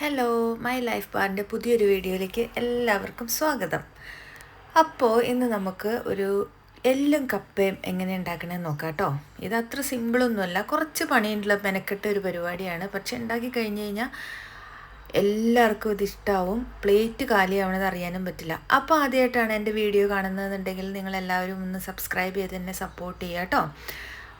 Hello my life ബാറിന്റെ പുതിയൊരു വീഡിയോയിലേക്ക് എല്ലാവർക്കും സ്വാഗതം. അപ്പോൾ ഇന്ന് നമുക്ക് ഒരു എല്ലും കപ്പയും എങ്ങനെ ഉണ്ടാക്കണമെന്ന് നോക്കാം കേട്ടോ. ഇത് അത്ര സിമ്പിളൊന്നുമല്ല. കുറച്ച് പണിയുള്ള മെനക്കെട്ട ഒരു പരിപാടിയാണ്. പക്ഷെ ഉണ്ടാക്കി കഴിഞ്ഞ് കഴിഞ്ഞാൽ എല്ലാവർക്കും ഇത് ഇഷ്ടാവും. പ്ലേറ്റ് കാലിയാവണത് അറിയാനും പറ്റില്ല. അപ്പോൾ ആദ്യമായിട്ടാണ് എന്റെ വീഡിയോ കാണുന്നതെന്നുണ്ടെങ്കിൽ നിങ്ങളെല്ലാവരും ഒന്ന് സബ്സ്ക്രൈബ് ചെയ്ത് എന്നെ സപ്പോർട്ട് ചെയ്യുക കേട്ടോ.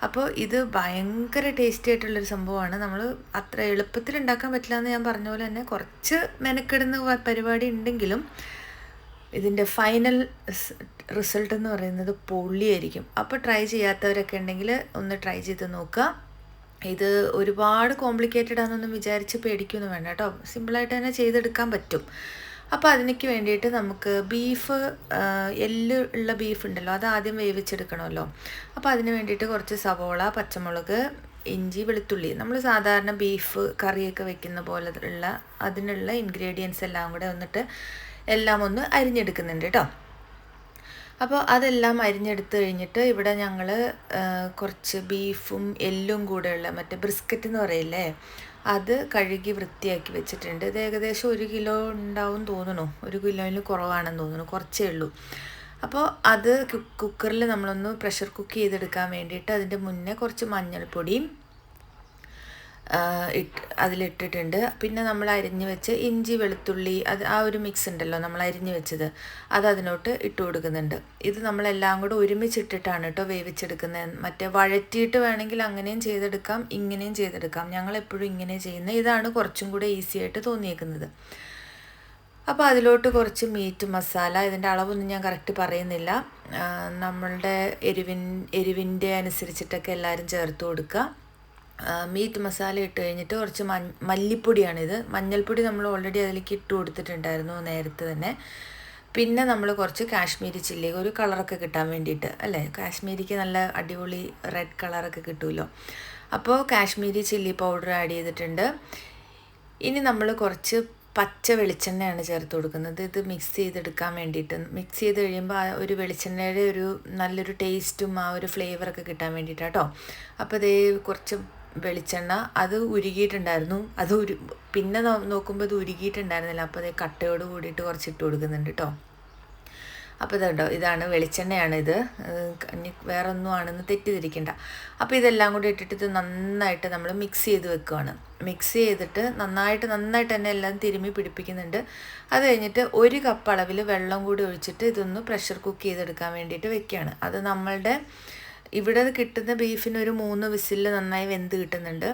അപ്പോൾ ഇത് ഭയങ്കര ടേസ്റ്റി ആയിട്ടുള്ളൊരു സംഭവമാണ്. നമ്മൾ അത്ര എളുപ്പത്തിൽ ഉണ്ടാക്കാൻ പറ്റില്ല എന്ന് ഞാൻ പറഞ്ഞ പോലെ തന്നെ കുറച്ച് മെനക്കെടുന്ന പരിപാടി ഉണ്ടെങ്കിലും ഇതിന്റെ ഫൈനൽ റിസൾട്ട് എന്ന് പറയുന്നത് പൊള്ളിയായിരിക്കും. അപ്പോൾ ട്രൈ ചെയ്യാത്തവരൊക്കെ ഉണ്ടെങ്കിൽ ഒന്ന് ട്രൈ ചെയ്ത് നോക്കുക. ഇത് ഒരുപാട് കോംപ്ലിക്കേറ്റഡ് ആണെന്നൊന്നും വിചാരിച്ച് പേടിക്കൊന്നും വേണ്ട കേട്ടോ. സിമ്പിളായിട്ട് തന്നെ ചെയ്തെടുക്കാൻ പറ്റും. അപ്പോൾ അതിനൊക്കെ വേണ്ടിയിട്ട് നമുക്ക് ബീഫ് എല്ല് ഉള്ള ബീഫ് ഉണ്ടല്ലോ അത് ആദ്യം വേവിച്ചെടുക്കണമല്ലോ. അപ്പോൾ അതിന് വേണ്ടിയിട്ട് കുറച്ച് സവോള പച്ചമുളക് ഇഞ്ചി വെളുത്തുള്ളി. നമ്മൾ സാധാരണ ബീഫ് കറിയൊക്കെ വെക്കുന്ന പോലെ ഉള്ള അതിനുള്ള ഇൻഗ്രീഡിയൻസ് എല്ലാം കൂടെ വന്നിട്ട് എല്ലാം ഒന്ന് അരിഞ്ഞെടുക്കുന്നുണ്ട് കേട്ടോ. അപ്പോൾ അതെല്ലാം അരിഞ്ഞെടുത്ത് കഴിഞ്ഞിട്ട് ഇവിടെ ഞങ്ങൾ കുറച്ച് ബീഫും എല്ലും കൂടെയുള്ള മറ്റേ ബ്രിസ്ക്കറ്റ് എന്ന് പറയില്ലേ അത് കഴുകി വൃത്തിയാക്കി വെച്ചിട്ടുണ്ട്. ഇത് ഏകദേശം ഒരു കിലോ ഉണ്ടാവും തോന്നുന്നു. ഒരു കിലോയിൽ കുറവാണെന്ന് തോന്നുന്നു. കുറച്ചേ ഉള്ളൂ. അപ്പോൾ അത് കുക്കറിൽ നമ്മളൊന്ന് പ്രഷർ കുക്ക് ചെയ്തെടുക്കാൻ വേണ്ടിയിട്ട് അതിന്റെ മുന്നേ കുറച്ച് മഞ്ഞൾപ്പൊടിയും അതിലിട്ടിട്ടുണ്ട്. പിന്നെ നമ്മൾ അരിഞ്ഞ് വെച്ച് ഇഞ്ചി വെളുത്തുള്ളി അത് ആ ഒരു മിക്സ് ഉണ്ടല്ലോ നമ്മൾ അരിഞ്ഞ് വെച്ചത്. അത് അതിനോട്ട് ഇട്ട് കൊടുക്കുന്നുണ്ട്. ഇത് നമ്മളെല്ലാം കൂടെ ഒരുമിച്ചിട്ടിട്ടാണ് കേട്ടോ വേവിച്ചെടുക്കുന്നത്. മറ്റേ വഴറ്റിയിട്ട് വേണമെങ്കിൽ അങ്ങനെയും ചെയ്തെടുക്കാം ഇങ്ങനെയും ചെയ്തെടുക്കാം. ഞങ്ങൾ എപ്പോഴും ഇങ്ങനെ ചെയ്യുന്നത്. ഇതാണ് കുറച്ചും കൂടെ ഈസി ആയിട്ട് തോന്നിയേക്കുന്നത്. അപ്പോൾ അതിലോട്ട് കുറച്ച് മീറ്റ് മസാല ഇതിന്റെ അളവൊന്നും ഞാൻ കറക്റ്റ് പറയുന്നില്ല. നമ്മളുടെ എരിവിൻ എരിവിന്റെ അനുസരിച്ചിട്ടൊക്കെ എല്ലാവരും ചേർത്ത് കൊടുക്കുക. മീറ്റ് മസാല ഇട്ട് കഴിഞ്ഞിട്ട് കുറച്ച് മല്ലിപ്പൊടിയാണ് മല്ലിപ്പൊടിയാണിത്. മഞ്ഞൾപ്പൊടി നമ്മൾ ഓൾറെഡി അതിലേക്ക് ഇട്ട് കൊടുത്തിട്ടുണ്ടായിരുന്നു നേരത്തെ തന്നെ. പിന്നെ നമ്മൾ കുറച്ച് കാശ്മീരി ചില്ലി ഒരു കളറൊക്കെ കിട്ടാൻ വേണ്ടിയിട്ട് അല്ലേ? കാശ്മീരിക്ക് നല്ല അടിപൊളി റെഡ് കളറൊക്കെ കിട്ടുമല്ലോ അപ്പോൾ കാശ്മീരി ചില്ലി പൗഡർ ആഡ് ചെയ്തിട്ടുണ്ട്. ഇനി നമ്മൾ കുറച്ച് പച്ച വെളിച്ചെണ്ണയാണ് ചേർത്ത് കൊടുക്കുന്നത്. ഇത് മിക്സ് ചെയ്തെടുക്കാൻ വേണ്ടിയിട്ട്. മിക്സ് ചെയ്ത് കഴിയുമ്പോൾ ആ ഒരു വെളിച്ചെണ്ണയുടെ ഒരു നല്ലൊരു ടേസ്റ്റും ആ ഒരു ഫ്ലേവറൊക്കെ കിട്ടാൻ വേണ്ടിയിട്ടാണ് കേട്ടോ അപ്പോൾ ഇതേ കുറച്ച് വെളിച്ചെണ്ണ അത് ഉരുകിയിട്ടുണ്ടായിരുന്നു. അത് ഉരു പിന്നെ നോക്കുമ്പോൾ ഇത് ഉരുകിയിട്ടുണ്ടായിരുന്നില്ല. അപ്പോൾ അതേ കട്ടയോട് കൂടിയിട്ട് കുറച്ച് ഇട്ട് കൊടുക്കുന്നുണ്ട് കേട്ടോ അപ്പോൾ ഇതുണ്ടോ ഇതാണ് വെളിച്ചെണ്ണയാണ് ഇത്. വേറെ ഒന്നും ആണെന്ന് തെറ്റിദ്ധരിക്കണ്ട. അപ്പോൾ ഇതെല്ലാം കൂടി ഇട്ടിട്ട് ഇത് നന്നായിട്ട് നമ്മൾ മിക്സ് ചെയ്ത് വെക്കുകയാണ് മിക്സ് ചെയ്തിട്ട് നന്നായിട്ട് നന്നായിട്ട് തന്നെ എല്ലാം തിരുമ്മി പിടിപ്പിക്കുന്നുണ്ട്. അത് കഴിഞ്ഞിട്ട് ഒരു കപ്പ് അളവിൽ വെള്ളം കൂടി ഒഴിച്ചിട്ട് ഇതൊന്ന് പ്രഷർ കുക്ക് ചെയ്തെടുക്കാൻ വേണ്ടിയിട്ട് വെക്കുകയാണ്. അത് നമ്മളുടെ ഇവിടെ കിട്ടുന്ന ബീഫിന് ഒരു മൂന്ന് വിസിൽ നന്നായി വെന്ത് കിട്ടുന്നുണ്ട്.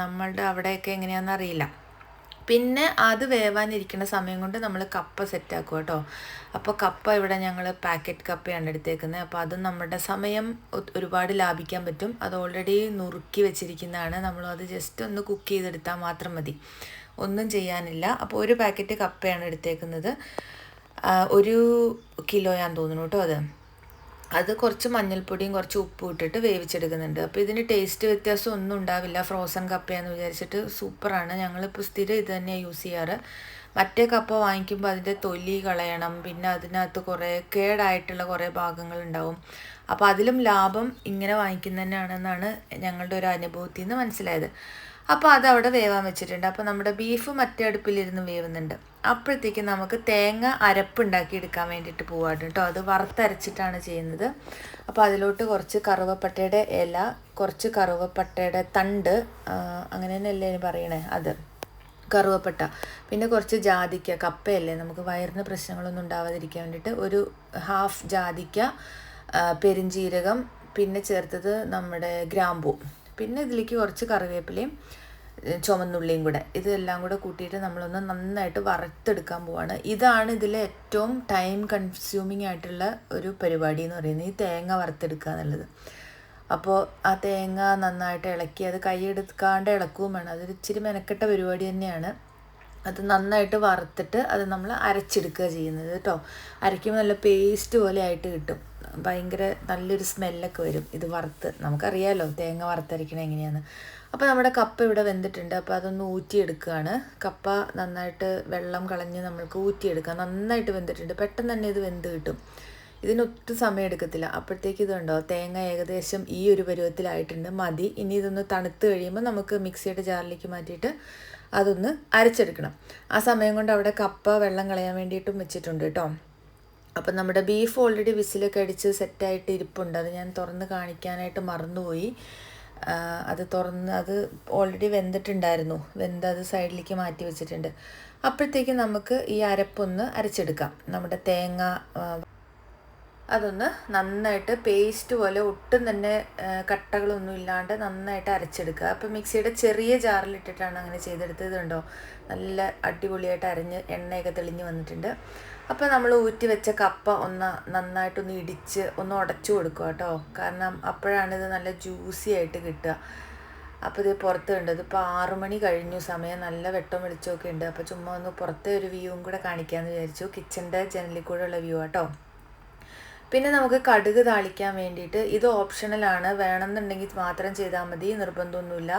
നമ്മളുടെ അവിടെയൊക്കെ എങ്ങനെയാണെന്ന് അറിയില്ല. പിന്നെ അത് വേവാനിരിക്കുന്ന സമയം കൊണ്ട് നമ്മൾ കപ്പ സെറ്റാക്കും കേട്ടോ. അപ്പോൾ കപ്പ ഇവിടെ ഞങ്ങൾ പാക്കറ്റ് കപ്പയാണ് എടുത്തേക്കുന്നത്. അപ്പോൾ അത് നമ്മുടെ സമയം ഒരുപാട് ലാഭിക്കാൻ പറ്റും. അത് ഓൾറെഡി നുറുക്കി വെച്ചിരിക്കുന്നതാണ്. നമ്മൾ അത് ജസ്റ്റ് ഒന്ന് കുക്ക് ചെയ്തെടുത്താൽ മാത്രം മതി. ഒന്നും ചെയ്യാനില്ല. അപ്പോൾ ഒരു പാക്കറ്റ് കപ്പയാണ് എടുത്തേക്കുന്നത്. ഒരു കിലോയാന്ന് തോന്നുന്നു കേട്ടോ അത്. അത് കുറച്ച് മഞ്ഞൾപ്പൊടിയും കുറച്ച് ഉപ്പും ഇട്ടിട്ട് വേവിച്ചെടുക്കുന്നുണ്ട്. അപ്പോൾ ഇതിന് ടേസ്റ്റ് വ്യത്യാസം ഒന്നും ഉണ്ടാവില്ല. ഫ്രോസൺ കപ്പയാന്ന് വിചാരിച്ചിട്ട് സൂപ്പറാണ്. ഞങ്ങളിപ്പോൾ സ്ഥിരം ഇത് തന്നെയാണ് യൂസ് ചെയ്യാറ്. മറ്റേ കപ്പ വാങ്ങിക്കുമ്പോൾ അതിന്റെ തൊലി കളയണം. പിന്നെ അതിനകത്ത് കുറേ കേടായിട്ടുള്ള കുറേ ഭാഗങ്ങൾ ഉണ്ടാവും അപ്പോൾ അതിലും ലാഭം ഇങ്ങനെ വാങ്ങിക്കുന്നതന്നെയാണെന്നാണ് ഞങ്ങളുടെ ഒരു അനുഭവത്തിൽ നിന്ന് മനസ്സിലായത്. അപ്പോൾ അവിടെ വേവാൻ വെച്ചിട്ടുണ്ട്. അപ്പോൾ നമ്മുടെ ബീഫ് മറ്റേ അടുപ്പിലിരുന്ന് വേവുന്നുണ്ട്. അപ്പോഴത്തേക്കും നമുക്ക് തേങ്ങ അരപ്പുണ്ടാക്കി എടുക്കാൻ വേണ്ടിയിട്ട് പോവാണ് കേട്ടോ. അത് വറുത്തരച്ചിട്ടാണ് ചെയ്യുന്നത്. അപ്പോൾ അതിലോട്ട് കുറച്ച് കറുവപ്പട്ടയുടെ ഇല കുറച്ച് കറുവപ്പട്ടയുടെ തണ്ട് അങ്ങനെ തന്നെയല്ലേ പറയണേ അത്? കറുവപ്പട്ട. പിന്നെ കുറച്ച് ജാതിക്ക കപ്പയല്ലേ? നമുക്ക് വയറിന് പ്രശ്നങ്ങളൊന്നും ഉണ്ടാവാതിരിക്കാൻ വേണ്ടിയിട്ട് ഒരു ഹാഫ് ജാതിക്ക പെരിഞ്ജീരകം പിന്നെ ചേർത്തത് നമ്മുടെ ഗ്രാമ്പൂ. പിന്നെ ഇതിലേക്ക് കുറച്ച് കറിവേപ്പിലയും ചുമന്നുള്ളിയും കൂടെ. ഇതെല്ലാം കൂടെ കൂട്ടിയിട്ട് നമ്മളൊന്ന് നന്നായിട്ട് വറുത്തെടുക്കാൻ പോവാണ്. ഇതാണ് ഇതിലെ ഏറ്റവും ടൈം കൺസ്യൂമിങ് ആയിട്ടുള്ള ഒരു പരിപാടി എന്ന് പറയുന്നത് ഈ തേങ്ങ വറുത്തെടുക്കുക എന്നുള്ളത്. അപ്പോൾ ആ തേങ്ങ നന്നായിട്ട് ഇളക്കി അത് കൈയെടുക്കാണ്ട് ഇളക്കുകയും വേണം അതൊരു ഇച്ചിരി മെനക്കെട്ട പരിപാടി തന്നെയാണ്. അത് നന്നായിട്ട് വറുത്തിട്ട് അത് നമ്മൾ അരച്ചെടുക്കുക ചെയ്യുന്നത് കേട്ടോ. അരയ്ക്കുമ്പോൾ നല്ല പേസ്റ്റ് പോലെ ആയിട്ട് കിട്ടും. ഭയങ്കര നല്ലൊരു സ്മെല്ലൊക്കെ വരും. ഇത് വറുത്ത് നമുക്കറിയാലോ തേങ്ങ വറുത്തരയ്ക്കണം എങ്ങനെയാന്ന്. അപ്പോൾ നമ്മുടെ കപ്പ ഇവിടെ വെന്തിട്ടുണ്ട്. അപ്പോൾ അതൊന്ന് ഊറ്റിയെടുക്കുകയാണ്. കപ്പ നന്നായിട്ട് വെള്ളം കളഞ്ഞ് നമ്മൾക്ക് ഊറ്റിയെടുക്കാം. നന്നായിട്ട് വെന്തിട്ടുണ്ട്. പെട്ടെന്ന് തന്നെ ഇത് വെന്ത് കിട്ടും. ഇതിനൊട്ടും സമയം എടുക്കത്തില്ല. അപ്പോഴത്തേക്ക് ഇതുണ്ടോ തേങ്ങ ഏകദേശം ഈ ഒരു പരുവത്തിലായിട്ടുണ്ട്. മതി. ഇനി ഇതൊന്ന് തണുത്ത് കഴിയുമ്പോൾ നമുക്ക് മിക്സിയുടെ ജാറിലേക്ക് മാറ്റിയിട്ട് അതൊന്ന് അരച്ചെടുക്കണം. ആ സമയം കൊണ്ട് അവിടെ കപ്പ വെള്ളം കളയാൻ വേണ്ടിയിട്ടും വെച്ചിട്ടുണ്ട് കേട്ടോ. അപ്പം നമ്മുടെ ബീഫ് ഓൾറെഡി വിസിലൊക്കെ അടിച്ച് സെറ്റായിട്ട് ഇരിപ്പുണ്ട്. അത് ഞാൻ തുറന്ന് കാണിക്കാനായിട്ട് മറന്നുപോയി. അത് തുറന്ന് അത് ഓൾറെഡി വെന്തിട്ടുണ്ടായിരുന്നു. വെന്ത് അത് സൈഡിലേക്ക് മാറ്റി വെച്ചിട്ടുണ്ട്. അപ്പോഴത്തേക്കും നമുക്ക് ഈ അരപ്പൊന്ന് അരച്ചെടുക്കാം. നമ്മുടെ തേങ്ങ അതൊന്ന് നന്നായിട്ട് പേസ്റ്റ് പോലെ ഒട്ടും തന്നെ കട്ടകളൊന്നും ഇല്ലാണ്ട് നന്നായിട്ട് അരച്ചെടുക്കുക. അപ്പം മിക്സിയുടെ ചെറിയ ജാറിലിട്ടിട്ടാണ് അങ്ങനെ ചെയ്തെടുത്തത് ഉണ്ടോ നല്ല അടിപൊളിയായിട്ട് അരഞ്ഞ് എണ്ണയൊക്കെ തെളിഞ്ഞ് വന്നിട്ടുണ്ട്. അപ്പോൾ നമ്മൾ ഊറ്റി വെച്ച കപ്പ ഒന്ന് നന്നായിട്ടൊന്ന് ഇടിച്ച് ഒന്ന് ഉടച്ചു കൊടുക്കുക കേട്ടോ. കാരണം അപ്പോഴാണ് ഇത് നല്ല ജ്യൂസി ആയിട്ട് കിട്ടുക. അപ്പോൾ ഇത് പുറത്ത് കണ്ടത് ഇപ്പോൾ ആറു മണി കഴിഞ്ഞു. സമയം നല്ല വെട്ടം വെളിച്ചമൊക്കെ ഉണ്ട്. അപ്പോൾ ചുമ്മാ ഒന്ന് പുറത്തെ ഒരു വ്യൂവും കൂടെ കാണിക്കാമെന്ന് വിചാരിച്ചു. കിച്ചന്റെ ജനലിൽ കൂടെ ഉള്ള വ്യൂ കേട്ടോ. പിന്നെ നമുക്ക് കടുക് താളിക്കാൻ വേണ്ടിയിട്ട് ഇത് ഓപ്ഷണലാണ്. വേണമെന്നുണ്ടെങ്കിൽ മാത്രം ചെയ്താൽ മതി. നിർബന്ധമൊന്നുമില്ല.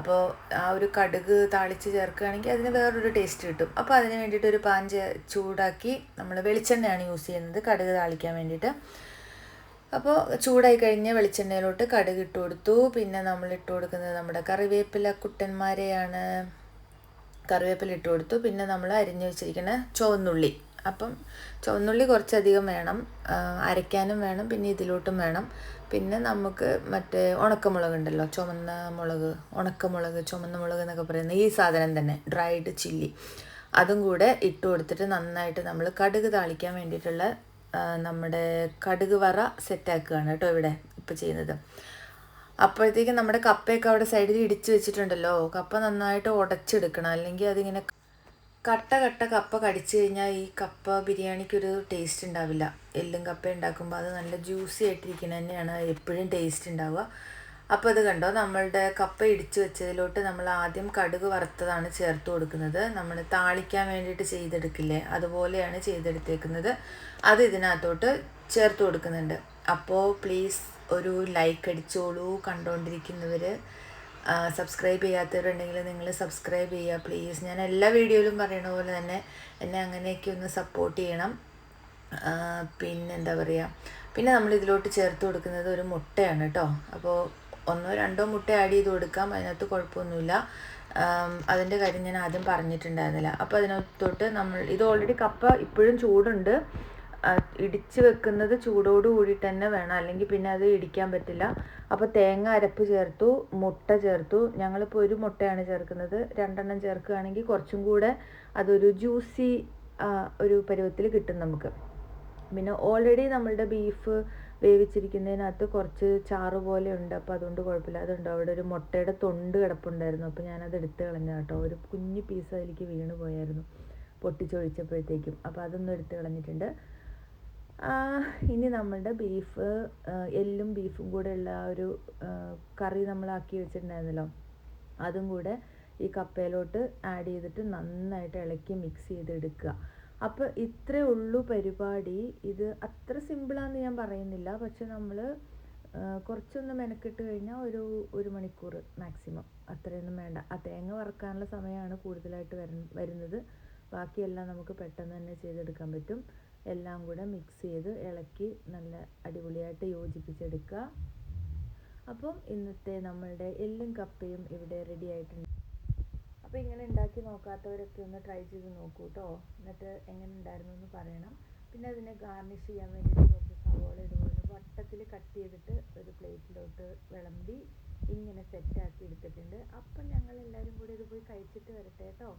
അപ്പോൾ ആ ഒരു കടുക് താളിച്ച് ചേർക്കുകയാണെങ്കിൽ അതിന് വേറൊരു ടേസ്റ്റ് കിട്ടും. അപ്പോൾ അതിന് വേണ്ടിയിട്ട് ഒരു പാൻ ചൂടാക്കി നമ്മൾ വെളിച്ചെണ്ണയാണ് യൂസ് ചെയ്യുന്നത്. കടുക് താളിക്കാൻ വേണ്ടിയിട്ട്. അപ്പോൾ ചൂടായി കഴിഞ്ഞ് വെളിച്ചെണ്ണയിലോട്ട് കടുക് ഇട്ട് കൊടുത്തു. പിന്നെ നമ്മൾ ഇട്ട് കൊടുക്കുന്നത് നമ്മുടെ കറിവേപ്പില കുട്ടന്മാരെയാണ്. കറിവേപ്പില ഇട്ട് കൊടുത്തു. പിന്നെ നമ്മൾ അരിഞ്ഞു വെച്ചിരിക്കുന്ന ചുവന്നുള്ളി. അപ്പം ചുവന്നുള്ളി കുറച്ചധികം വേണം അരയ്ക്കാനും വേണം പിന്നെ ഇതിലോട്ടും വേണം. പിന്നെ നമുക്ക് മറ്റേ ഉണക്കമുളക് ഉണ്ടല്ലോ ചുമന്ന മുളക് ഉണക്കമുളക് ചുമന്ന മുളക് എന്നൊക്കെ പറയുന്ന ഈ സാധനം തന്നെ ഡ്രൈഡ് ചില്ലി അതും കൂടെ ഇട്ട് കൊടുത്തിട്ട് നന്നായിട്ട് നമ്മൾ കടുക് താളിക്കാൻ വേണ്ടിയിട്ടുള്ള നമ്മുടെ കടുക് വറ സെറ്റാക്കുകയാണ് കേട്ടോ ഇവിടെ ഇപ്പോൾ ചെയ്യുന്നത്. അപ്പോഴത്തേക്കും നമ്മുടെ കപ്പയൊക്കെ അവിടെ സൈഡിൽ ഇടിച്ച് വെച്ചിട്ടുണ്ടല്ലോ കപ്പ നന്നായിട്ട് ഉടച്ചെടുക്കണം. അല്ലെങ്കിൽ അതിങ്ങനെ കട്ട കട്ട കപ്പ കടിച്ചു കഴിഞ്ഞാൽ ഈ കപ്പ ബിരിയാണിക്കൊരു ടേസ്റ്റ് ഉണ്ടാവില്ല. എല്ലും കപ്പ ഉണ്ടാക്കുമ്പോൾ അത് നല്ല ജ്യൂസി ആയിട്ടിരിക്കുന്നത് തന്നെയാണ് എപ്പോഴും ടേസ്റ്റ് ഉണ്ടാവുക. അപ്പോൾ അത് കണ്ടോ? നമ്മളുടെ കപ്പ ഇടിച്ചു വെച്ചതിലോട്ട് നമ്മൾ ആദ്യം കടുക് വറുത്തതാണ് ചേർത്ത് കൊടുക്കുന്നത്. നമ്മൾ താളിക്കാൻ വേണ്ടിയിട്ട് ചെയ്തെടുക്കില്ലേ? അതുപോലെയാണ് ചെയ്തെടുത്തേക്കുന്നത്. അത് ഇതിനകത്തോട്ട് ചേർത്ത് കൊടുക്കുന്നുണ്ട്. അപ്പോൾ പ്ലീസ് ഒരു ലൈക്ക് അടിച്ചോളൂ കണ്ടുകൊണ്ടിരിക്കുന്നവർ സബ്സ്ക്രൈബ് ചെയ്യാത്തവരുണ്ടെങ്കിൽ നിങ്ങൾ സബ്സ്ക്രൈബ് ചെയ്യുക പ്ലീസ് ഞാൻ എല്ലാ വീഡിയോയിലും പറയണ പോലെ തന്നെ എന്നെ അങ്ങനെയൊക്കെ ഒന്ന് സപ്പോർട്ട് ചെയ്യണം. പിന്നെ എന്താ പറയുക പിന്നെ നമ്മൾ ഇതിലോട്ട് ചേർത്ത് കൊടുക്കുന്നത് ഒരു മുട്ടയാണ് കേട്ടോ അപ്പോൾ ഒന്നോ രണ്ടോ മുട്ട ആഡ് ചെയ്ത് കൊടുക്കാം. അതിനകത്ത് കുഴപ്പമൊന്നുമില്ല. അതിന്റെ കാര്യം ഞാൻ ആദ്യം പറഞ്ഞിട്ടുണ്ടായിരുന്നില്ല. അപ്പോൾ അതിനകത്തോട്ട് നമ്മൾ ഇത് ഓൾറെഡി കപ്പ ഇപ്പോഴും ചൂടുണ്ട്. ഇടിച്ച് വെക്കുന്നത് ചൂടോട് കൂടി തന്നെ വേണം. അല്ലെങ്കിൽ പിന്നെ അത് ഇടിക്കാൻ പറ്റില്ല. അപ്പോൾ തേങ്ങ അരപ്പ് ചേർത്തു മുട്ട ചേർത്തു. ഞങ്ങളിപ്പോൾ ഒരു മുട്ടയാണ് ചേർക്കുന്നത്. രണ്ടെണ്ണം ചേർക്കുകയാണെങ്കിൽ കുറച്ചും കൂടെ അതൊരു ജ്യൂസി ഒരു പരുവത്തിൽ കിട്ടും നമുക്ക്. പിന്നെ ഓൾറെഡി നമ്മളുടെ ബീഫ് വേവിച്ചിരിക്കുന്നതിനകത്ത് കുറച്ച് ചാറ് പോലെ ഉണ്ട്. അപ്പോൾ അതുകൊണ്ട് കുഴപ്പമില്ല. അതുണ്ട്. അവിടെ ഒരു മുട്ടയുടെ തൊണ്ട് കിടപ്പുണ്ടായിരുന്നു. അപ്പോൾ ഞാനത് എടുത്ത് കളഞ്ഞ കേട്ടോ. ഒരു കുഞ്ഞു പീസ് അതിലേക്ക് വീണ് പോയായിരുന്നു. പൊട്ടിച്ചൊഴിച്ചപ്പോഴത്തേക്കും. അപ്പോൾ അതൊന്നും എടുത്ത് കളഞ്ഞിട്ടുണ്ട്. ഇനി നമ്മളുടെ ബീഫ് എല്ലും ബീഫും കൂടെ ഉള്ള ആ ഒരു കറി നമ്മളാക്കി വെച്ചിട്ടുണ്ടായിരുന്നല്ലോ. അതും കൂടെ ഈ കപ്പയിലോട്ട് ആഡ് ചെയ്തിട്ട് നന്നായിട്ട് ഇളക്കി മിക്സ് ചെയ്തെടുക്കുക. അപ്പോൾ ഇത്രേ ഉള്ളൂ പരിപാടി. ഇത് അത്ര സിമ്പിളാന്ന് ഞാൻ പറയുന്നില്ല. പക്ഷെ നമ്മൾ കുറച്ചൊന്ന് മെനക്കെട്ട് കഴിഞ്ഞാൽ ഒരു ഒരു മണിക്കൂർ മാക്സിമം അത്രയൊന്നും വേണ്ട. ആ തേങ്ങ വറക്കാനുള്ള സമയമാണ് കൂടുതലായിട്ട് വരുന്നത്. ബാക്കിയെല്ലാം നമുക്ക് പെട്ടെന്ന് തന്നെ ചെയ്തെടുക്കാൻ പറ്റും. എല്ലാം കൂടെ മിക്സ് ചെയ്ത് ഇളക്കി നല്ല അടിപൊളിയായിട്ട് യോജിപ്പിച്ചെടുക്കുക. അപ്പം ഇന്നത്തെ നമ്മളുടെ എല്ലും കപ്പയും ഇവിടെ റെഡി ആയിട്ടുണ്ട്. അപ്പോൾ ഇങ്ങനെ ഉണ്ടാക്കി നോക്കാത്തവരൊക്കെ ഒന്ന് ട്രൈ ചെയ്ത് നോക്കൂ കേട്ടോ എന്നിട്ട് എങ്ങനെ ഉണ്ടായിരുന്നു എന്ന് പറയണം. പിന്നെ അതിനെ ഗാർണിഷ് ചെയ്യാൻ വേണ്ടിയിട്ട് കുറച്ച് സവോള വട്ടത്തിൽ കട്ട് ചെയ്തിട്ട് ഒരു പ്ലേറ്റിലോട്ട് വിളമ്പി ഇങ്ങനെ സെറ്റാക്കി എടുത്തിട്ടുണ്ട്. അപ്പം ഞങ്ങൾ എല്ലാവരും കൂടി ഇത് പോയി കഴിച്ചിട്ട് വരട്ടെ കേട്ടോ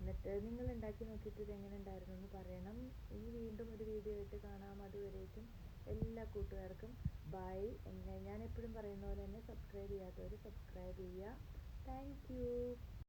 എന്നിട്ട് നിങ്ങൾ ഉണ്ടാക്കി നോക്കിയിട്ട് ഇത് എങ്ങനെ ഉണ്ടായിരുന്നു എന്ന് പറയണം. ഇനി വീണ്ടും ഒരു വീഡിയോ ആയിട്ട് കാണാം. അതുവരേക്കും എല്ലാ കൂട്ടുകാർക്കും ബൈ എന്നെ ഞാൻ എപ്പോഴും പറയുന്ന പോലെ തന്നെ സബ്സ്ക്രൈബ് ചെയ്യാത്തവർ സബ്സ്ക്രൈബ് ചെയ്യുക. Thank you